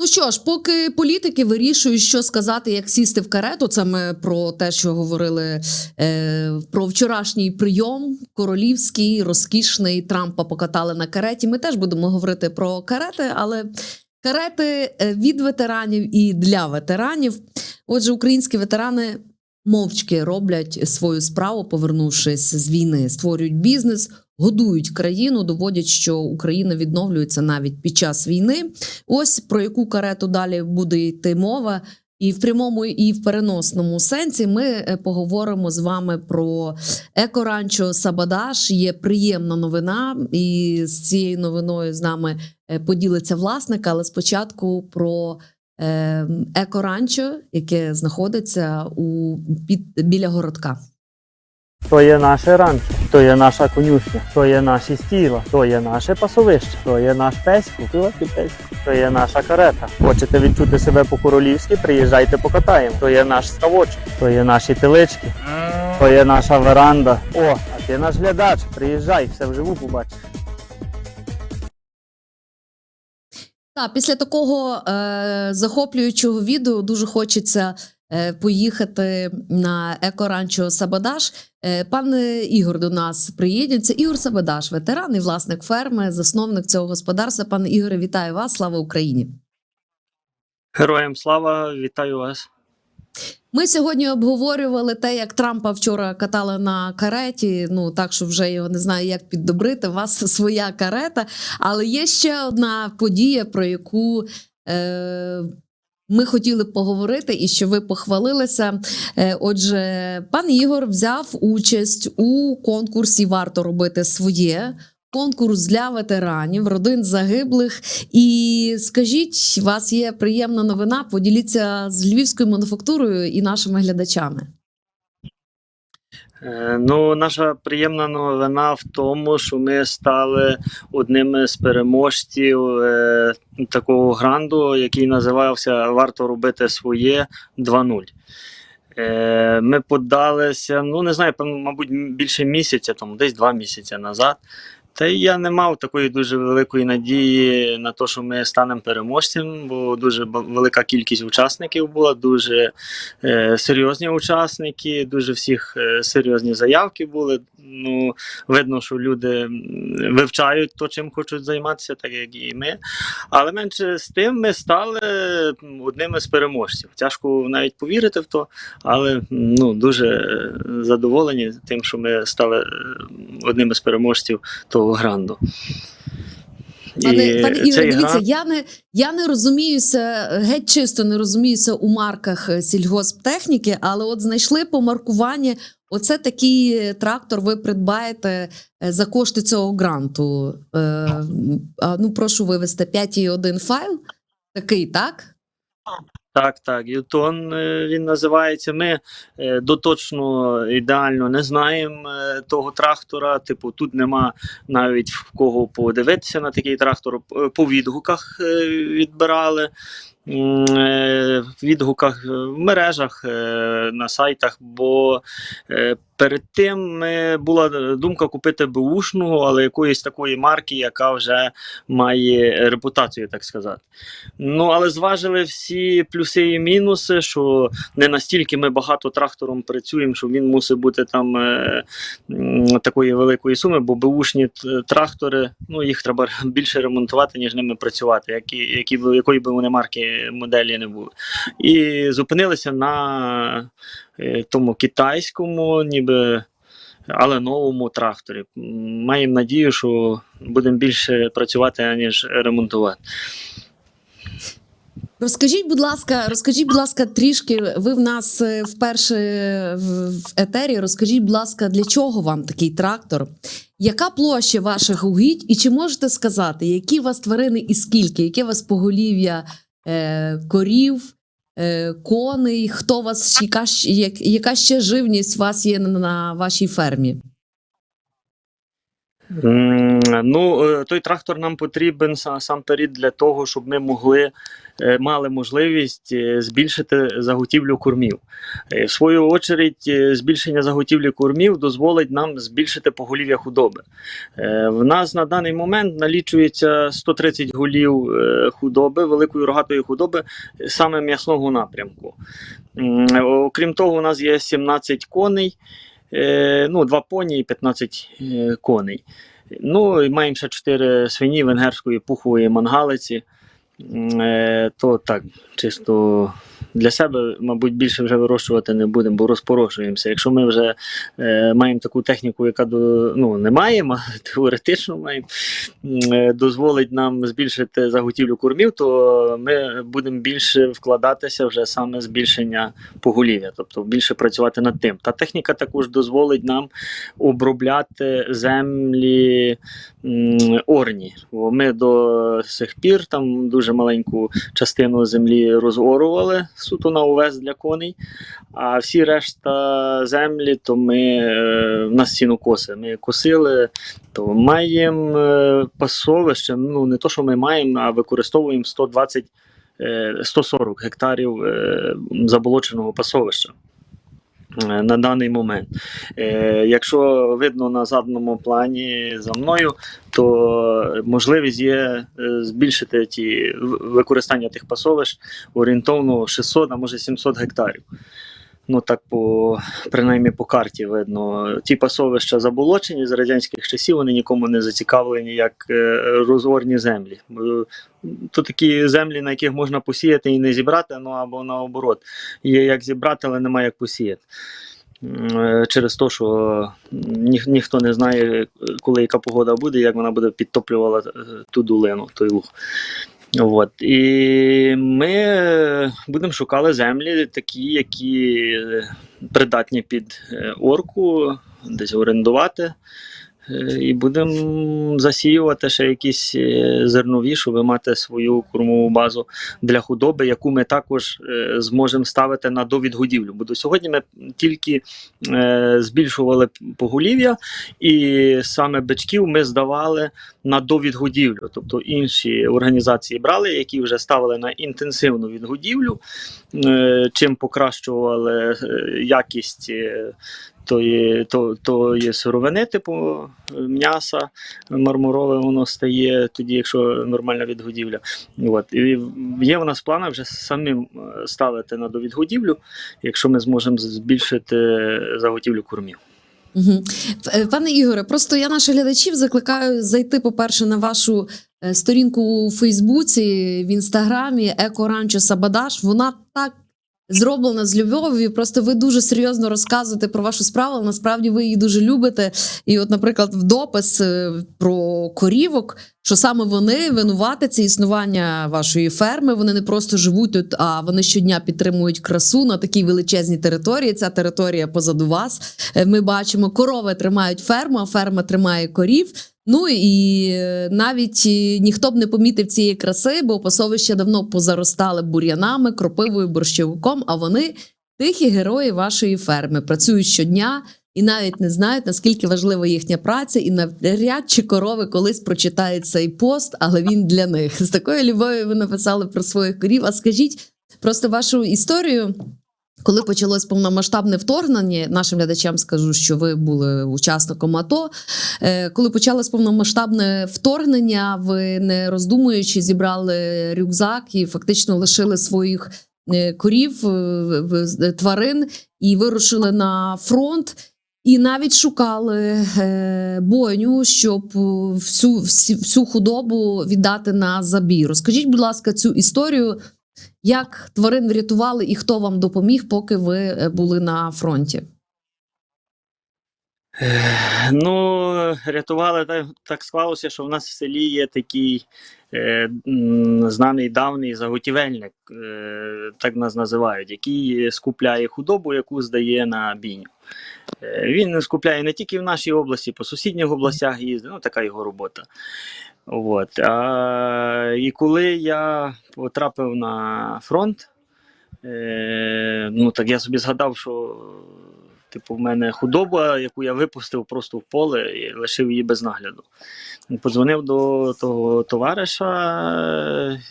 Ну що ж, поки політики вирішують, що сказати, як сісти в карету, це ми про те, що говорили е, про вчорашній прийом королівський, розкішний Трампа покатали на кареті. Ми теж будемо говорити про карети, але карети е, від ветеранів і для ветеранів. Отже, українські ветерани мовчки роблять свою справу, повернувшись з війни, створюють бізнес, годують країну, доводять, що Україна відновлюється навіть під час війни. Ось про яку карету далі буде йти мова. І в прямому, і в переносному сенсі ми е, поговоримо з вами про екоранчо Сабадаш. Є приємна новина, і з цією новиною з нами е, поділиться власник. Але спочатку про е, екоранчо, яке знаходиться у під біля городка. То є наше ранчо, то є наша конюшня, то є наші стіла, то є наше пасовище, то є наш пеську, то є наша карета. Хочете відчути себе по-королівськи, приїжджайте покатаємо. То є наш ставочок, то є наші телички, то є наша веранда. О, а ти наш глядач, приїжджай, все вживу побачиш. Так, після такого е, захоплюючого відео дуже хочеться поїхати на екоранчо Сабадаш. Е, пан Ігор до нас приїде. Це Ігор Сабадаш, ветеран і власник ферми, засновник цього господарства. Пане Ігоре, вітаю вас! Слава Україні! Героям слава, вітаю вас. Ми сьогодні обговорювали те, як Трампа вчора катали на кареті. Ну так що вже його не знаю, як піддобрити. У вас своя карета. Але є ще одна подія, про яку е, ми хотіли поговорити, і що ви похвалилися. Е, отже, пан Ігор взяв участь у конкурсі Варто робити своє. Конкурс для ветеранів, родин загиблих. І скажіть, у вас є приємна новина. Поділіться з львівською мануфактурою і нашими глядачами. Е, Ну, наша приємна новина в тому, що ми стали одним з переможців е, такого гранду, який називався Варто робити своє 2.0. Е, Ми подалися, ну не знаю, мабуть, більше місяця, тому десь два місяці назад. Та я не мав такої дуже великої надії на те, що ми станемо переможцем, бо дуже велика кількість учасників була, дуже е, серйозні учасники, дуже всіх е, серйозні заявки були. Ну, видно, що люди вивчають то, чим хочуть займатися, так як і ми. Але менше з тим ми стали одними з переможців. Тяжко навіть повірити в то, але ну, дуже е, задоволені тим, що ми стали е, одними з переможців того гранду. Пане, пане Ігоре, дивіться, грант- я не я не розуміюся, геть чисто не розуміюся у марках е, сільгосптехніки, але от знайшли по маркуванні. Оце такий трактор ви придбаєте е, за кошти цього гранту. Е, ну, прошу вивести 5.1 файл. Такий, так? Так, так, Ютон е, він називається. Ми е, доточно ідеально не знаємо е, того трактора. Типу, тут нема навіть в кого подивитися на такий трактор. По відгуках відбирали. В відгуках в мережах на сайтах, бо перед тим е, була думка купити бушну, але якоїсь такої марки, яка вже має репутацію, так сказати. Ну, але зважили всі плюси і мінуси, що не настільки ми багато трактором працюємо, що він мусить бути там е, такої великої суми, бо беушні т- трактори, ну їх треба більше ремонтувати, ніж ними працювати, які, які якої би вони марки моделі не були. І зупинилися на е, тому китайському, ніби. Але новому тракторі. Маємо надію, що будемо більше працювати, аніж ремонтувати. Розкажіть, будь ласка, розкажіть, будь ласка, трішки. Ви в нас е, вперше в етері. Розкажіть, будь ласка, для чого вам такий трактор? Яка площа ваших угідь? І чи можете сказати, які у вас тварини і скільки? Яке у вас поголів'я е, корів, коней? Хто вас яка, як, яка ще живність у вас є на вашій фермі? Ну, е, той трактор нам потрібен са- сам перед для того, щоб ми могли е, мали можливість е, збільшити заготівлю кормів. В свою очередь, збільшення заготівлі кормів дозволить нам збільшити поголів'я худоби. В нас на даний момент налічується 130 голів худоби, великої рогатої худоби, саме м'ясного напрямку. Окрім того, у нас є 17 коней. Е, ну, два поні і 15 е, коней. Ну, і ще 4 свині венгерської пухової мангалиці. Е, то так, чисто для себе, мабуть, більше вже вирощувати не будемо, бо розпорошуємося. Якщо ми вже е, маємо таку техніку, яка до, ну, не маємо, теоретично маємо, е, дозволить нам збільшити заготівлю кормів, то ми будемо більше вкладатися вже саме збільшення поголів'я, тобто більше працювати над тим. Та техніка також дозволить нам обробляти землі орні. Бо ми до сих пір там дуже маленьку частину землі розорували суто на увес для коней, а всі решта землі, то ми е, в нас сінокоси. Ми косили, то маємо е, пасовище. Ну не то, що ми маємо, а використовуємо 120 е, 140 гектарів е, заболоченого пасовища. Е, На даний момент. Е, якщо видно на задному плані за мною, то можливість є е, збільшити ті використання тих пасовищ орієнтовно 600, а може 700 гектарів. Ну так по принаймні по карті видно. Ті пасовища заболочені з радянських часів, вони нікому не зацікавлені як е, розорні землі. Бо То такі землі, на яких можна посіяти і не зібрати, ну або наоборот. Є як зібрати, але немає як посіяти. Е, Через те, що ніх, ніхто не знає, коли яка погода буде, як вона буде підтоплювала е, ту долину, той луг. От. І ми е, будемо шукати землі, такі, які придатні під е, орку, десь орендувати. Е, І будемо засіювати ще якісь е, зернові, щоб мати свою кормову базу для худоби, яку ми також е, зможемо ставити на довідгодівлю. Бо до сьогодні ми тільки збільшували поголів'я, і саме бичків ми здавали на довідгодівлю. Тобто інші організації брали, які вже ставили на інтенсивну відгодівлю, чим покращували якість. Тої, то, тої сировини, типу е, м'яса мармурове воно стає тоді, якщо нормальна відгодівля. От. І є в нас плани вже самим ставити на довідгодівлю, якщо ми зможемо збільшити заготівлю кормів. Угу. Пане Ігоре, просто я наших глядачів закликаю зайти, по-перше, на вашу е, сторінку у Фейсбуці, в інстаграмі Еко Ранчо Сабадаш. Вона так зроблена з любов'ю. Просто ви дуже серйозно розказуєте про вашу справу. але Насправді ви її дуже любите. І, от, наприклад, в допис е, про корівок, що саме вони винуватиці існування вашої ферми. Вони не просто живуть тут, а вони щодня підтримують красу на такій величезній території. Ця територія позаду вас. Е, Ми бачимо, корови тримають ферму, а ферма тримає корів. Ну і е, навіть е, ніхто б не помітив цієї краси, бо пасовища давно позаростали бур'янами, кропивою, борщовиком. А вони тихі герої вашої ферми, працюють щодня і навіть не знають, наскільки важлива їхня праця, і навряд чи корови колись прочитають цей пост, але він для них. З такою любов'ю ви написали про своїх корів. А скажіть просто вашу історію. Коли почалось повномасштабне вторгнення, нашим глядачам скажу, що ви були учасником АТО. Е, Коли почалось повномасштабне вторгнення, ви не роздумуючи зібрали рюкзак і фактично лишили своїх е, корів, е, тварин і вирушили на фронт. І навіть шукали бойню, щоб всю, всю худобу віддати на забій. Розкажіть, будь ласка, цю історію, як тварин врятували і хто вам допоміг, поки ви е, були на фронті? Ну, рятували так, так склалося, що в нас в селі є такий е, знаний давній заготівельник, е, так нас називають, який скупляє худобу, яку здає на бійню. Е, Він скупляє не тільки в нашій області, по сусідніх областях їздить, ну така його робота. От. А, і коли я потрапив на фронт, е, ну так я собі згадав, що Типу, в мене худоба, яку я випустив просто в поле і лишив її без нагляду. Подзвонив до того товариша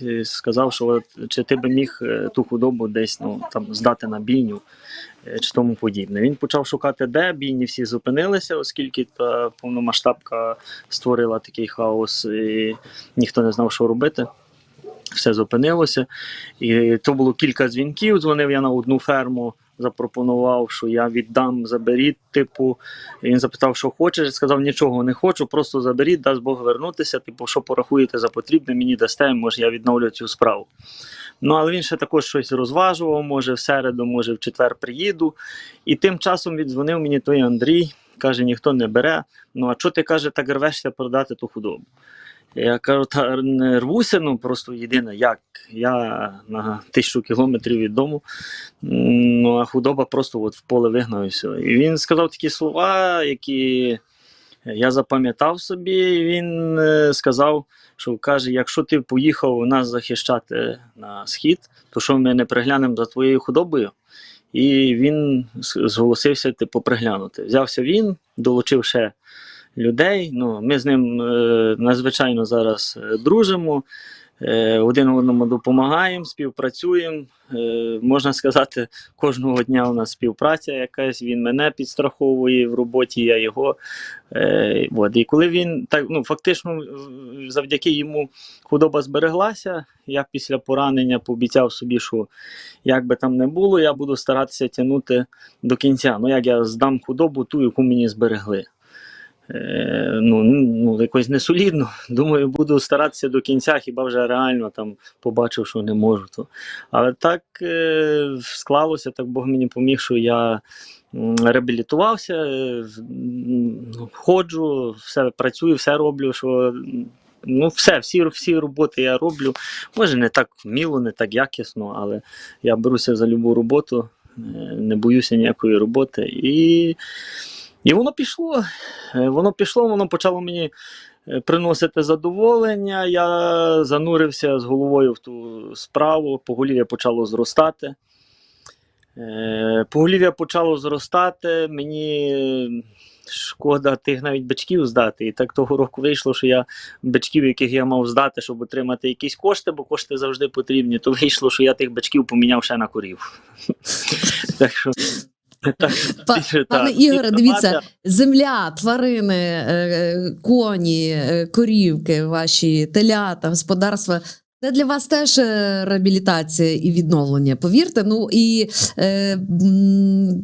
е, і сказав, що от, чи ти би міг е, ту худобу десь ну, там, здати на бійню чи тому подібне. Він почав шукати, де бійні всі зупинилися, оскільки та повномасштабка створила такий хаос, і ніхто не знав, що робити. Все зупинилося. І то було кілька дзвінків. Дзвонив я на одну ферму, запропонував, що я віддам, заберіть. Типу, він запитав, що хочеш. Сказав, нічого не хочу, просто заберіть, дасть Бог вернутися. Типу, що порахуєте за потрібне, мені дасте, може я відновлю цю справу. Ну, але він ще також щось розважував, може в середу, може в четвер приїду. І тим часом віддзвонив мені той Андрій, каже, ніхто не бере. Ну а чого ти каже, так рвешся продати ту худобу? Я кажу, та не рвуся, ну просто єдине, як я на тисячу кілометрів від дому, ну а худоба просто от в поле вигнав і все. І він сказав такі слова, які я запам'ятав собі. І він е, сказав, що каже: якщо ти поїхав нас захищати на схід, то що ми не приглянемо за твоєю худобою? І він зголосився типу приглянути. Взявся він, долучив ще людей. Ну, ми з ним е, надзвичайно зараз е, дружимо, е, один одному допомагаємо, співпрацюємо. Е, можна сказати, кожного дня у нас співпраця якась. Він мене підстраховує в роботі, я його. Е, от. І коли він так, ну, фактично, е, завдяки йому худоба збереглася, я після поранення пообіцяв собі, що як би там не було, я буду старатися тягнути до кінця. Ну, як я здам худобу, ту, яку мені зберегли. Е, ну, ну, якось несолідно. Думаю, буду старатися до кінця, хіба вже реально там побачив, що не можу. То. Але так е, склалося, так Бог мені поміг, що я реабілітувався, е, ходжу, все працюю, все роблю, що. Ну, все, всі, всі роботи я роблю. Може, не так вміло, не так якісно, але я беруся за любу роботу, не боюся ніякої роботи. І, і воно пішло. Е, Воно пішло, воно почало мені е, приносити задоволення. Я занурився з головою в ту справу, поголів'я почало зростати. Е, Поголів'я почало зростати, мені шкода тих навіть бичків здати. І так того року вийшло, що я бичків, яких я мав здати, щоб отримати якісь кошти, бо кошти завжди потрібні, то вийшло, що я тих бичків поміняв ще на корів. Так що. Пане. Ігоре, дивіться, Земля, тварини, е, коні, е, корівки, ваші телята, господарства. Це для вас теж е, реабілітація і відновлення. Повірте, ну і е,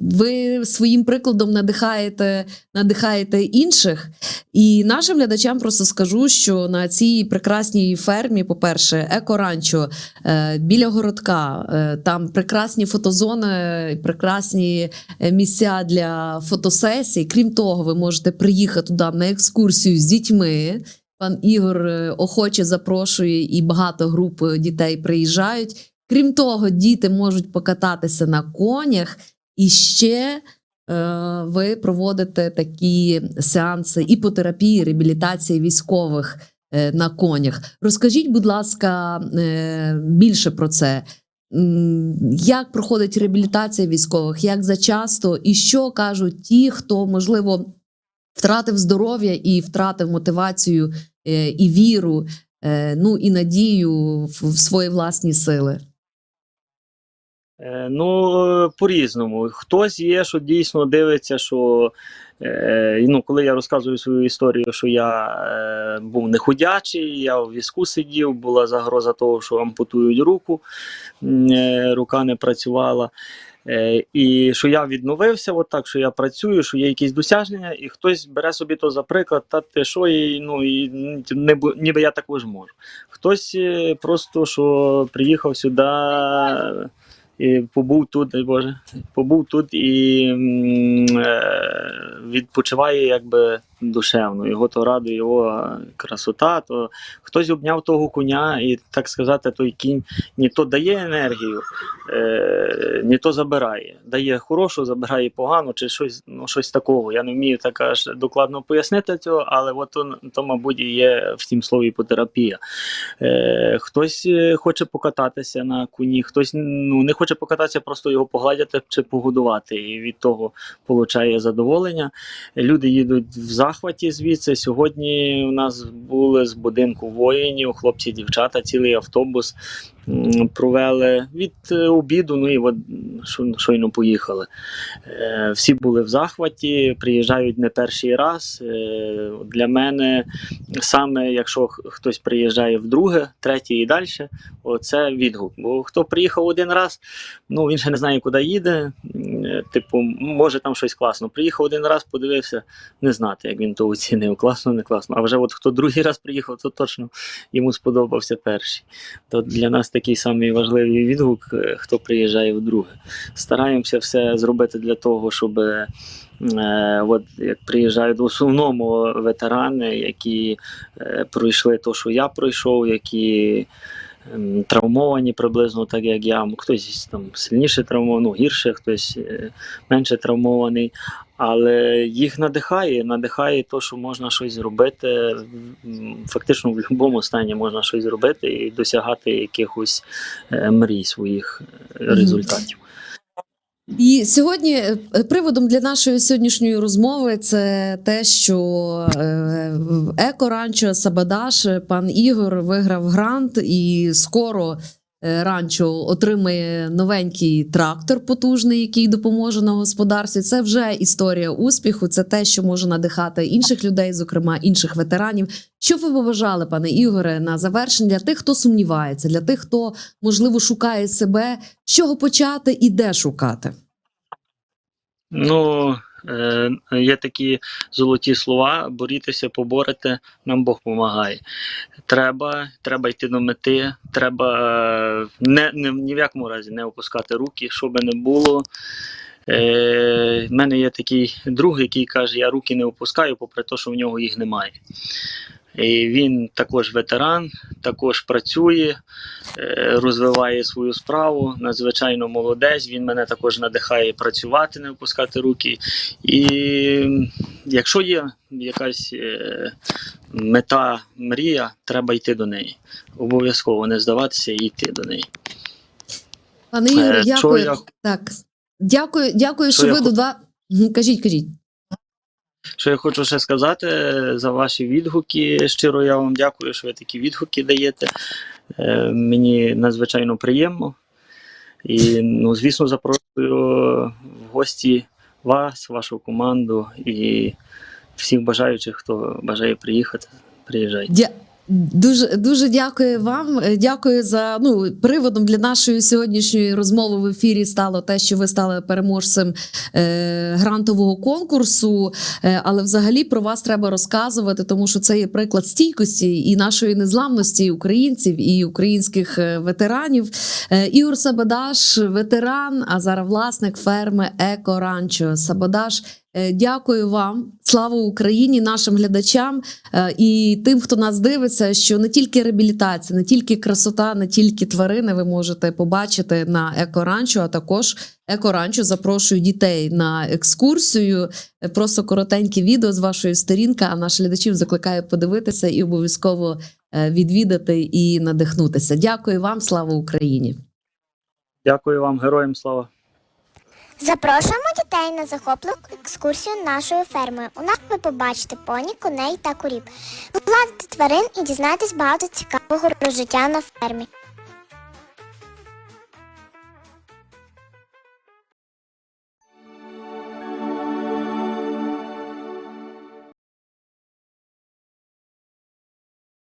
ви своїм прикладом надихаєте, надихаєте інших. І нашим глядачам просто скажу, що на цій прекрасній фермі, по-перше, екоранчо е, біля городка, е, там прекрасні фотозони, прекрасні е, місця для фотосесій. Крім того, ви можете приїхати туди на екскурсію з дітьми. Пан Ігор е, охоче запрошує, і багато груп е, дітей приїжджають. Крім того, діти можуть покататися на конях, і ще е, ви проводите такі сеанси іпотерапії, реабілітації військових на конях. Розкажіть, будь ласка, більше про це. Як проходить реабілітація військових, як зачасто, і що кажуть ті, хто можливо втратив здоров'я і втратив мотивацію е, і віру, е, ну і надію в, свої власні сили? Е, Ну, по-різному. Хтось є, що дійсно дивиться, що е, ну, коли я розказую свою історію, що я е, був неходячий, я в візку сидів, була загроза того, що ампутують руку, е, рука не працювала. Е, і що я відновився, от так, що я працюю, що є якісь досягнення, і хтось бере собі то за приклад, та ти що, і, ну, і не, ніби я також можу. Хтось е, просто що приїхав сюди. І побув тут, дай Боже, побув тут і е, відпочиває якби душевно. Його то радує його красота, то хтось обняв того коня, і так сказати, той кінь ні то дає енергію, е, ні то забирає. Дає хорошу, забирає погану, чи щось, ну, щось такого. Я не вмію так аж докладно пояснити цього, але от то, то мабуть, і є в тім слові іпотерапія. Е, хтось е, хоче покататися на коні, хтось ну, не хоче покататися, просто його погладяти чи погодувати. І від того получає задоволення. Люди їдуть в захваті звідси. Сьогодні у нас були з будинку воїнів, хлопці, дівчата, цілий автобус провели від е, обіду. Ну і от шо- щойно поїхали. Е, Всі були в захваті, приїжджають не перший раз. Е, Для мене саме якщо хтось приїжджає вдруге, третій і далі, оце відгук. Бо хто приїхав один раз, ну він ще не знає, куди їде. Типу, може там щось класно. Приїхав один раз, подивився, не знати, як він то оцінив, класно, не класно. А вже от хто другий раз приїхав, то точно йому сподобався перший. То для нас такий самий важливий відгук, е, хто приїжджає вдруге. Стараємося все зробити для того, щоб. е, от як приїжджають в основному ветерани, які е, пройшли те, що я пройшов, які ем, травмовані приблизно так, як я. Хтось там сильніше травмований, ну, гірше, хтось менше травмований. Але їх надихає, надихає те, що можна щось зробити. Фактично в будь-якому стані можна щось зробити і досягати якихось е, мрій своїх е, результатів. І сьогодні е, приводом для нашої сьогоднішньої розмови це те, що е, еко-ранчо Сабадаш пан Ігор виграв грант, і скоро ранчо отримає новенький трактор потужний, який допоможе на господарстві. Це вже історія успіху. Це те, що може надихати інших людей, зокрема інших ветеранів. Що ви побажали, пане Ігоре, на завершення для тих, хто сумнівається, для тих, хто можливо шукає себе, з чого почати і де шукати? Ну, е, є такі золоті слова: борітеся, поборете, нам Бог допомагає. Треба, треба йти до мети, треба е, не, не, ні в якому разі не опускати руки, що би не було. Е, в мене є такий друг, який каже, я руки не опускаю, попри те, що в нього їх немає. І він також ветеран, також працює, е, розвиває свою справу, надзвичайно молодець. Він мене також надихає працювати, не опускати руки. І якщо є якась е, мета, мрія, треба йти до неї. Обов'язково не здаватися і йти до неї. Пане Ігоре, Е, дякую. я- Так. Дякую, дякую, що, Що ви хо- до два. Кажіть, кажіть. Що я хочу ще сказати е, за ваші відгуки. Щиро я вам дякую, що ви такі відгуки даєте. Е, Мені надзвичайно приємно. І, ну, звісно, запрошую в гості вас, вашу команду і всіх бажаючих, хто бажає приїхати. Приїжджайте. Дуже дуже дякую вам. Дякую за ну приводом для нашої сьогоднішньої розмови в ефірі стало те, що ви стали переможцем е, грантового конкурсу. Е, але взагалі про вас треба розказувати, тому що це є приклад стійкості і нашої незламності українців і українських е, ветеранів. Е, Ігор Сабадаш, ветеран, а зараз власник ферми Еко Ранчо. Сабадаш. е, Дякую вам, слава Україні, нашим глядачам е, і тим, хто нас дивиться, що не тільки реабілітація, не тільки красота, не тільки тварини ви можете побачити на екоранчо, а також екоранчо запрошую дітей на екскурсію. Е, Просто коротеньке відео з вашої сторінки. А наших глядачів закликаю подивитися і обов'язково е, відвідати і надихнутися. Дякую вам, слава Україні! Дякую вам, героям слава! Запрошуємо дітей на захопливу екскурсію нашою фермою. У нас ви побачите поні, коней та курів. Погладите тварин і дізнатись багато цікавого про життя на фермі.